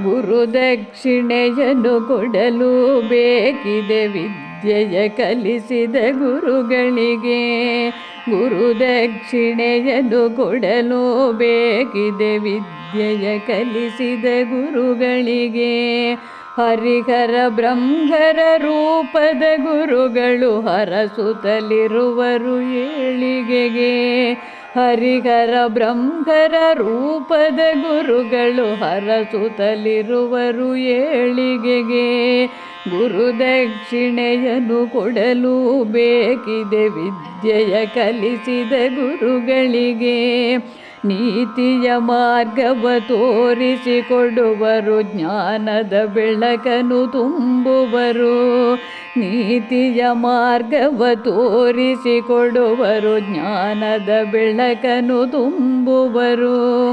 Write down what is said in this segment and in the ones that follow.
ಗುರುದಕ್ಷಿಣೆಯನ್ನು ಕೊಡಲು ಬೇಕಿದೆ ವಿದ್ಯೆಯ ಕಲಿಸಿದ ಗುರುಗಳಿಗೆ. ಗುರುದಕ್ಷಿಣೆಯನ್ನು ಕೊಡಲು ಬೇಕಿದೆ ವಿದ್ಯೆಯ ಕಲಿಸಿದ ಗುರುಗಳಿಗೆ. ಹರಿಹರ ಬ್ರಹ್ಮರ ರೂಪದ ಗುರುಗಳು ಹರಸುತ್ತಲಿರುವರು ಏಳಿಗೆಗೆ. ಹರಿಹರ ಬ್ರಹ್ಮರ ರೂಪದ ಗುರುಗಳು ಹರಸುತ್ತಲಿರುವರು ಏಳಿಗೆಗೆ. ಗುರುದಕ್ಷಿಣೆಯನ್ನು ಕೊಡಲು ಬೇಕಿದೆ ವಿದ್ಯೆಯ ಕಲಿಸಿದ ಗುರುಗಳಿಗೆ. ನೀತಿಯ ಮಾರ್ಗವ ತೋರಿಸಿಕೊಡುವರು, ಜ್ಞಾನದ ಬೆಳಕನು ತುಂಬುವರು. ನೀತಿಯ ಮಾರ್ಗವ ತೋರಿಸಿಕೊಡುವರು, ಜ್ಞಾನದ ಬೆಳಕನು ತುಂಬುವರು.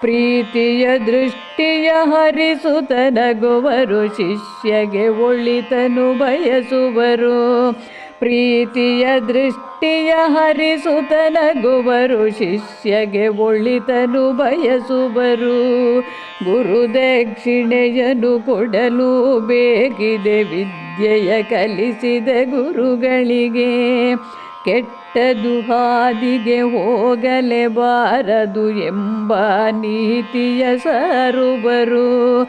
ಪ್ರೀತಿಯ ದೃಷ್ಟಿಯ ಹರಿಸುತ್ತನಗುವರು ಶಿಷ್ಯಗೆ ಒಳಿತನು ಬಯಸುವರು. ಪ್ರೀತಿಯ ದೃಷ್ಟಿಯ ಹರಿಸುತ್ತನಗುವರು ಶಿಷ್ಯಗೆ ಒಳಿತನು ಬಯಸುವರು. ಗುರುದಕ್ಷಿಣೆಯನ್ನು ಕೊಡಲು ಬೇಕಿದೆ, ವಿದ್ಯೆಯ ಕಲಿಸಿದ ಗುರುಗಳಿಗೆ. ಕೆಟ್ಟದು ಹೋಗಲೆ ಹೋಗಲೇಬಾರದು ಎಂಬ ನೀತಿಯ ಸಾರುವರು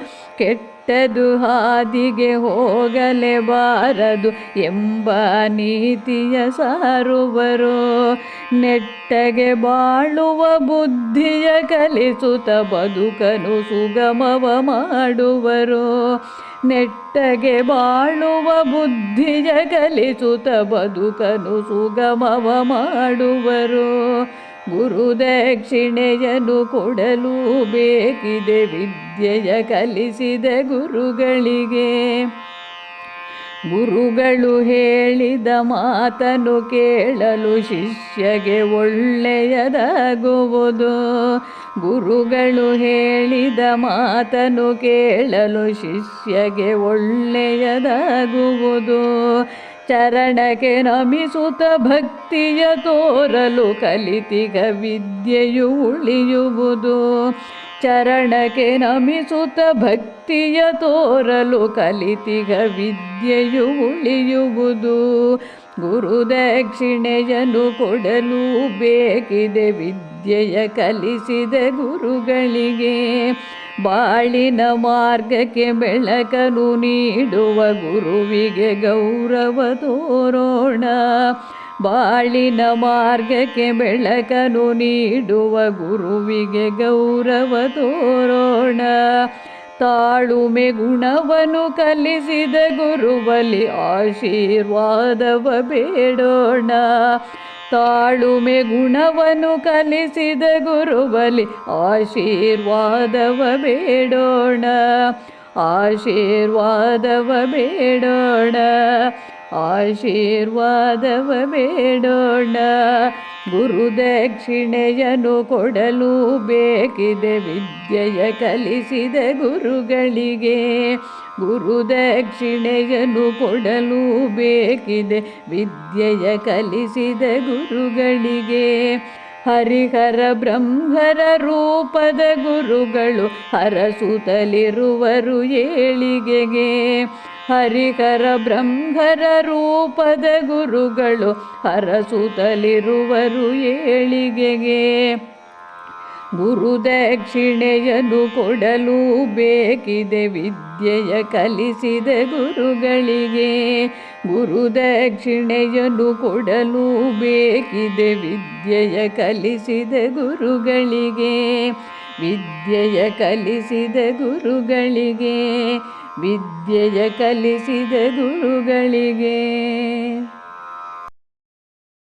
ಕೆಟ್ಟದು ಹಾದಿಗೆ ಹೋಗಲೇಬಾರದು ಎಂಬ ನೀತಿಯ ಸಾರುವರು. ನೆಟ್ಟಗೆ ಬಾಳುವ ಬುದ್ಧಿಯ ಕಲಿಸುತ್ತ ಬದುಕನು ಸುಗಮವ ಮಾಡುವರು. ನೆಟ್ಟಗೆ ಬಾಳುವ ಬುದ್ಧಿಯ ಕಲಿಸುತ್ತ ಬದುಕನು ಸುಗಮವ ಮಾಡುವರು. ಗುರುದಕ್ಷಿಣೆಯನ್ನು ಕೊಡಲು ಬೇಕಿದೆ ವಿದ್ಯೆಯ ಕಲಿಸಿದ ಗುರುಗಳಿಗೆ. ಗುರುಗಳು ಹೇಳಿದ ಮಾತನ್ನು ಕೇಳಲು ಶಿಷ್ಯಗೆ ಒಳ್ಳೆಯದಾಗುವುದು. ಗುರುಗಳು ಹೇಳಿದ ಮಾತನ್ನು ಕೇಳಲು ಶಿಷ್ಯಗೆ ಒಳ್ಳೆಯದಾಗುವುದು. ಚರಣಕ್ಕೆ ನಮಿಸುತ್ತ ಭಕ್ತಿಯ ತೋರಲು ಕಲಿತಿಗ ವಿದ್ಯೆಯು ಉಳಿಯುವುದು. ಚರಣಕ್ಕೆ ನಮಿಸುತ್ತ ಭಕ್ತಿಯ ತೋರಲು ಕಲಿತಿಗ ವಿದ್ಯೆಯು ಉಳಿಯುವುದು. ಗುರುದಕ್ಷಿಣೆಯನ್ನು ಕೊಡಲು ಬೇಕಿದೆ ವಿದ್ಯೆಯ ಕಲಿಸಿದ ಗುರುಗಳಿಗೆ. ಬಾಳಿನ ಮಾರ್ಗಕ್ಕೆ ಬೆಳಕನು ನೀಡುವ ಗುರುವಿಗೆ ಗೌರವ ತೋರೋಣ. ಬಾಳಿನ ಮಾರ್ಗಕ್ಕೆ ಬೆಳಕನು ನೀಡುವ ಗುರುವಿಗೆ ಗೌರವ ತೋರೋಣ. ತಾಳುಮೆ ಗುಣವನ್ನು ಕಲಿಸಿದ ಗುರುವಲಿ ಆಶೀರ್ವಾದವ ಬೇಡೋಣ. ತಾಳುಮೆ ಗುಣವನ್ನು ಕಲಿಸಿದ ಗುರುಬಲಿ ಆಶೀರ್ವಾದವ ಬೇಡೋಣ ಆಶೀರ್ವಾದವ ಬೇಡೋಣ. ಆಶೀರ್ವಾದವ ಬೇಡೋಣ. ಗುರುದಕ್ಷಿಣೆಯನ್ನು ಕೊಡಲು ಬೇಕಿದೆ ವಿದ್ಯೆಯ ಕಲಿಸಿದ ಗುರುಗಳಿಗೆ. ಗುರುದಕ್ಷಿಣೆಯನ್ನು ಕೊಡಲು ಬೇಕಿದೆ ವಿದ್ಯೆಯ ಕಲಿಸಿದ ಗುರುಗಳಿಗೆ. ಹರಿಹರ ಬ್ರಹ್ಮರ ರೂಪದ ಗುರುಗಳು ಹರಸುತ್ತಲಿರುವರು ಏಳಿಗೆಗೆ. ಹರಿಹರ ಬ್ರಹ್ಮರ ರೂಪದ ಗುರುಗಳು ಹರಸುತ್ತಲಿರುವರು ಏಳಿಗೆಗೆ. ಗುರುದಕ್ಷಿಣೆಯನ್ನು ಕೊಡಲು ಬೇಕಿದೆ ವಿದ್ಯೆಯ ಕಲಿಸಿದ ಗುರುಗಳಿಗೆ. ಗುರುದಕ್ಷಿಣೆಯನ್ನು ಕೊಡಲು ಬೇಕಿದೆ ವಿದ್ಯೆಯ ಕಲಿಸಿದ ಗುರುಗಳಿಗೆ. ವಿದ್ಯೆಯ ಕಲಿಸಿದ ಗುರುಗಳಿಗೆ ವಿದ್ಯೆಯ ಕಲಿಸಿದ ಗುರುಗಳಿಗೆ.